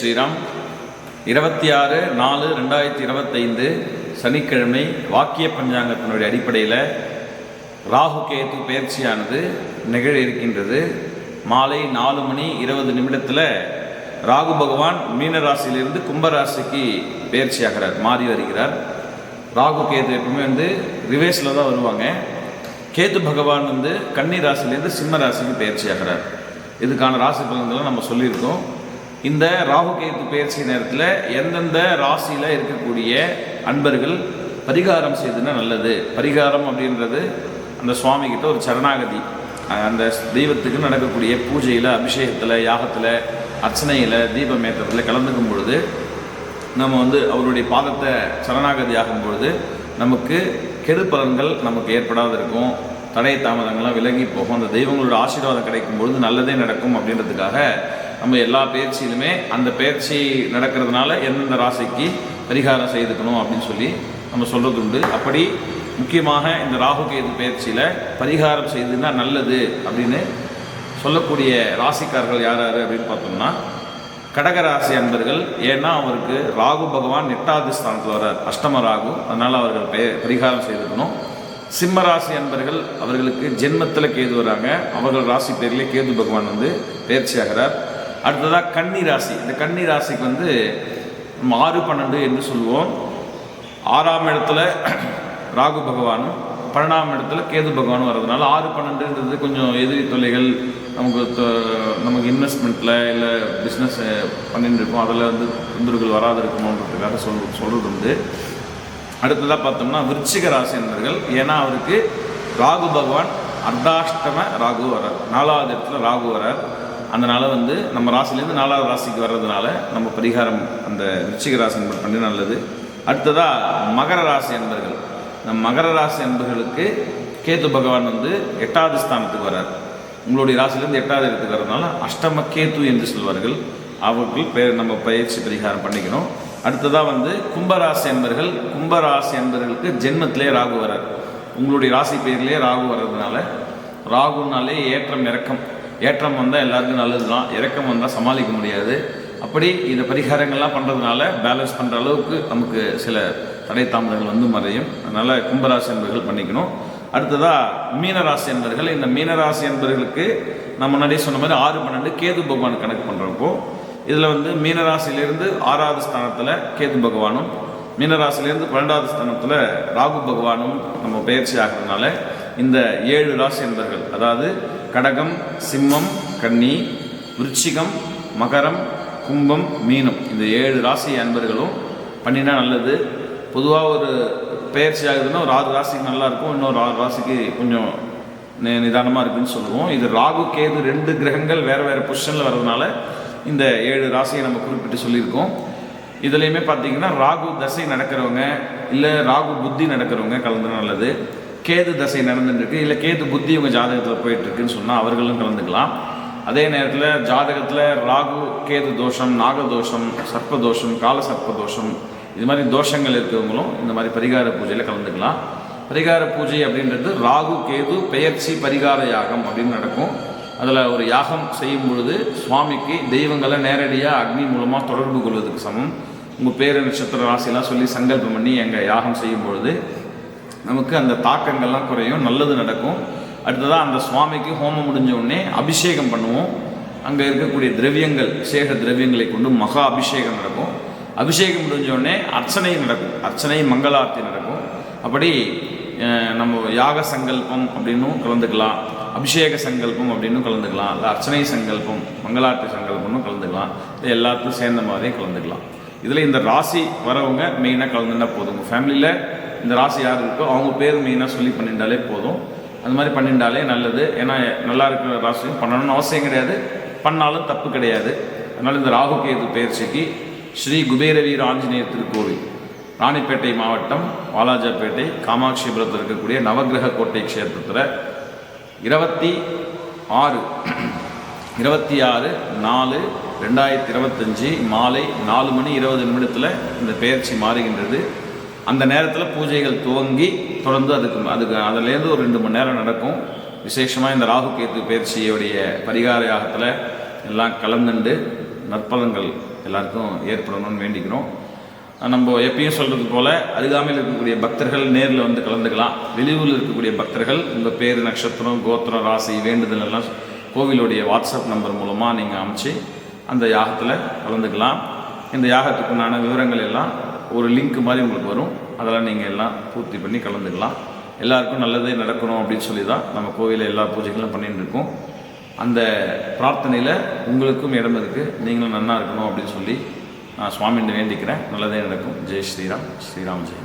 ஸ்ரீராம். இருபத்தி ஆறு நாலு ரெண்டாயிரத்தி இருபத்தைந்து சனிக்கிழமை வாக்கிய பஞ்சாங்கத்தினுடைய அடிப்படையில் ராகு கேத்து பயிற்சியானது நிகழ இருக்கின்றது. மாலை நாலு மணி இருபது நிமிடத்தில் ராகு பகவான் மீன ராசியிலிருந்து கும்பராசிக்கு பயிற்சியாகிறார் மாறி வருகிறார். ராகு கேது எப்பவுமே வந்து ரிவேஸில் தான் வருவாங்க. கேத்து பகவான் வந்து கன்னி ராசியிலேருந்து சிம்ம ராசிக்கு பயிற்சியாகிறார். இதுக்கான ராசி பலன்களை நம்ம சொல்லியிருக்கோம். இந்த ராகு கேது பயிற்சி நேரத்தில் எந்தெந்த ராசியில் இருக்கக்கூடிய அன்பர்கள் பரிகாரம் செய்துன்னா நல்லது. பரிகாரம் அப்படின்றது அந்த சுவாமிகிட்ட ஒரு சரணாகதி. அந்த தெய்வத்துக்கு நடக்கக்கூடிய பூஜையில் அபிஷேகத்தில் யாகத்தில் அர்ச்சனையில் தீபமேற்றத்தில் கலந்துக்கும் பொழுது நம்ம வந்து அவருடைய பாதத்தை சரணாகதி ஆகும் பொழுது நமக்கு கெடு பலன்கள் நமக்கு ஏற்படாத இருக்கும். தடை தாமதங்கள்லாம் விலகி போகும். அந்த தெய்வங்களோட ஆசீர்வாதம் கிடைக்கும் பொழுது நல்லதே நடக்கும் அப்படின்றதுக்காக நம்ம எல்லா பயிற்சியிலுமே அந்த பயிற்சி நடக்கிறதுனால எந்தெந்த ராசிக்கு பரிகாரம் செய்துக்கணும் அப்படின்னு சொல்லி நம்ம சொல்கிறது உண்டு அப்படி முக்கியமாக இந்த ராகு கேது பயிற்சியில் பரிகாரம் செய்துன்னா நல்லது அப்படின்னு சொல்லக்கூடிய ராசிக்காரர்கள் யார் யார் அப்படின்னு பார்த்தோம்னா கடகராசி அன்பர்கள். ஏன்னா அவருக்கு ராகு பகவான் எட்டாவது ஸ்தானத்தில் வர்றார். அஷ்டம ராகு. அதனால் அவர்கள் பெ பரிகாரம் செய்திருக்கணும் சிம்ம ராசி அன்பர்கள் அவர்களுக்கு ஜென்மத்தில் கேது வராங்க. அவர்கள் ராசி பேரிலே கேது பகவான் வந்து பயிற்சியாகிறார் அடுத்ததாக கன்னி ராசி இந்த கன்னி ராசிக்கு வந்து நம்ம ஆறு பன்னெண்டு என்று சொல்லுவோம். ஆறாம் இடத்துல ராகு பகவானும் பன்னெண்டாம் இடத்துல கேது பகவானும் வர்றதுனால ஆறு பன்னெண்டுன்றது கொஞ்சம் எதிரி தொல்லைகள் நமக்கு தொ- நமக்கு இன்வெஸ்ட்மெண்ட்டில் இல்லை பிஸ்னஸ் பண்ணிட்டு இருக்கோம். அதில் வந்து தொந்தரவுகள் வராது இருக்கணுன்றதுக்காக சொல் சொல்கிறது உண்டு. அடுத்ததாக பார்த்தோம்னா விருச்சிக ராசி என்பர்கள். ஏன்னா அவருக்கு ராகு பகவான் அர்த்தாஷ்டம ராகு வரார் நாலாவது இடத்துல ராகு வரார் அதனால் வந்து நம்ம ராசிலேருந்து நாலாவது ராசிக்கு வர்றதுனால நம்ம பரிகாரம் அந்த விச்சிக ராசி என்பது பண்ணி நல்லது. அடுத்ததாக மகர ராசி என்பர்கள். நம் மகர ராசி என்பர்களுக்கு கேது பகவான் வந்து எட்டாவது ஸ்தானத்துக்கு வரார் உங்களுடைய ராசிலேருந்து எட்டாவது இடத்துக்கு வர்றதுனால அஷ்டம கேது என்று சொல்வார்கள். அவர்கள் பேர் நம்ம பயிற்சி பரிகாரம் பண்ணிக்கணும். அடுத்ததாக வந்து கும்பராசி என்பர்கள். கும்பராசி என்பர்களுக்கு ஜென்மத்திலே ராகு வரார் உங்களுடைய ராசி பேர்லேயே ராகு வர்றதுனால ராகுனாலே ஏற்றம் இறக்கம். ஏற்றம் வந்தால் எல்லாருக்கும் நல்லது தான் இறக்கம் வந்தால் சமாளிக்க முடியாது. அப்படி இந்த பரிகாரங்கள்லாம் பண்ணுறதுனால பேலன்ஸ் பண்ணுற அளவுக்கு நமக்கு சில தடை தாமதங்கள் வந்து மறையும். அதனால் கும்பராசி என்பர்கள் பண்ணிக்கணும் அடுத்ததாக மீனராசி என்பர்கள். இந்த மீனராசி என்பர்களுக்கு நான் முன்னாடியே சொன்ன மாதிரி ஆறு பன்னெண்டு கேது பகவான் கணக்கு பண்ணுறப்போ இதில் வந்து மீனராசியிலேருந்து ஆறாவது ஸ்தானத்தில் கேது பகவானும் மீனராசிலேருந்து பன்னெண்டாவது ஸ்தானத்தில் ராகு பகவானும் நம்ம பயிற்சி ஆகிறதுனால இந்த ஏழு ராசி என்பர்கள் அதாவது கடகம் சிம்மம் கன்னி விருச்சிகம் மகரம் கும்பம் மீனம். இந்த ஏழு ராசி அன்பர்களும் பண்ணினா நல்லது. பொதுவாக ஒரு பயிற்சி ஆகுதுன்னா ஒரு ஆறு ராசிக்கு நல்லாயிருக்கும் இன்னொரு ஆறு ராசிக்கு கொஞ்சம் நி- நிதானமாக இருக்குன்னு சொல்லுவோம். இது ராகு கேது ரெண்டு கிரகங்கள் வேறு வேறு பொசிஷனில் வர்றதுனால இந்த ஏழு ராசியை நம்ம குறிப்பிட்டு சொல்லியிருக்கோம். இதுலேயுமே பார்த்தீங்கன்னா ராகு தசை நடக்கிறவங்க இல்லை ராகு புத்தி நடக்கிறவங்க கலந்து நல்லது. கேது தசை நடந்துட்டுருக்கு இல்லை கேது புத்தி உங்கள் ஜாதகத்தில் போயிட்டுருக்குன்னு சொன்னால் அவர்களும் கலந்துக்கலாம். அதே நேரத்தில் ஜாதகத்தில் ராகு கேது தோஷம் நாகதோஷம் சர்ப்பதோஷம் கால சர்ப்பதோஷம் இது மாதிரி தோஷங்கள் இருக்கிறவங்களும் இந்த மாதிரி பரிகார பூஜையில் கலந்துக்கலாம். பரிகார பூஜை அப்படின்றது ராகு கேது பெயர்ச்சி பரிகார யாகம் அப்படின்னு நடக்கும். அதில் ஒரு யாகம் செய்யும் பொழுது சுவாமிக்கு தெய்வங்களை நேரடியாக அக்னி மூலமாக தொடர்பு கொள்வதற்கு சமம். உங்கள் பேர நட்சத்திர ராசியெல்லாம் சொல்லி சங்கல்பம் பண்ணி எங்கள் யாகம் செய்யும் பொழுது நமக்கு அந்த தாக்கங்கள்லாம் குறையும் நல்லது நடக்கும். அடுத்ததாக அந்த சுவாமிக்கு ஹோமம் முடிஞ்ச உடனே அபிஷேகம் பண்ணுவோம். அங்கே இருக்கக்கூடிய திரவியங்கள் சேக திரவியங்களை கொண்டு மகா அபிஷேகம் நடக்கும். அபிஷேகம் முடிஞ்ச உடனே அர்ச்சனை நடக்கும். அர்ச்சனை மங்களார்த்தி நடக்கும். அப்படி நம்ம யாக சங்கல்பம் அப்படின்னும் கலந்துக்கலாம். அபிஷேக சங்கல்பம் அப்படின்னும் கலந்துக்கலாம். இல்லை அர்ச்சனை சங்கல்பம் மங்களார்த்தி சங்கல்பம்னு கலந்துக்கலாம். இது எல்லாத்துக்கும் சேர்ந்த மாதிரியும் கலந்துக்கலாம். இதில் இந்த ராசி வரவங்க மெயினாக கலந்துன்னா போதும். உங்கள் ஃபேமிலியில் இந்த ராசி யார் இருக்கோ அவங்க பேர் மெயினாக சொல்லி பண்ணிட்டாலே போதும். அந்த மாதிரி பண்ணிட்டாலே நல்லது. ஏன்னா நல்லா இருக்கிற ராசியும் பண்ணணும்னு அவசியம் கிடையாது. பண்ணாலும் தப்பு கிடையாது. அதனால் இந்த ராகு கேது பயிற்சிக்கு ஸ்ரீ குபேரவீர ஆஞ்சநேயர் திருக்கோவில் ராணிப்பேட்டை மாவட்டம் வாலாஜாப்பேட்டை காமாட்சிபுரத்தில் இருக்கக்கூடிய நவக்கிரக கோட்டை க்ஷேத்திரத்தில் இருபத்தி ஆறு இருபத்தி ஆறு நாலு ரெண்டாயிரத்தி இருபத்தஞ்சி மாலை நாலு மணி இருபது நிமிடத்தில் இந்த பெயர்ச்சி மாறுகின்றது. அந்த நேரத்தில் பூஜைகள் துவங்கி தொடர்ந்து அதுக்கு அதுக்கு அதுலேருந்து ஒரு ரெண்டு மணி நேரம் நடக்கும். விசேஷமாக இந்த ராகு கேத்து பயிற்சியுடைய பரிகார யாகத்தில் எல்லாம் கலந்துண்டு நற்பலன்கள் எல்லாருக்கும் ஏற்படணும்னு வேண்டிக்கிறோம். நம்ம எப்பயும் சொல்கிறது போல் அருகாமையில் இருக்கக்கூடிய பக்தர்கள் நேரில் வந்து கலந்துக்கலாம். வெளியூரில் இருக்கக்கூடிய பக்தர்கள் உங்கள் பேர் நட்சத்திரம் கோத்திரம் ராசி வேண்டுதல் எல்லாம் கோவிலுடைய வாட்ஸ்அப் நம்பர் மூலமாக நீங்கள் அமுச்சு அந்த யாகத்தில் கலந்துக்கலாம். இந்த யாகத்துக்குண்டான விவரங்கள் எல்லாம் ஒரு லிங்க் மாதிரி உங்களுக்கு வரும். அதெல்லாம் நீங்கள் எல்லாம் பூர்த்தி பண்ணி கலந்துக்கலாம். எல்லாருக்கும் நல்லதே நடக்கணும் அப்படின்னு சொல்லி தான் நம்ம கோவிலில் எல்லா பூஜைகளும் பண்ணிகிட்டு இருக்கோம். அந்த பிரார்த்தனையில் உங்களுக்கும் இடம் இருக்குது நீங்களும் நன்னா இருக்கணும் அப்படின்னு சொல்லி நான் சுவாமிகிட்ட வேண்டிக்கிறேன். நல்லதே நடக்கும். ஜெய் ஸ்ரீராம். ஸ்ரீராம் ஜெய்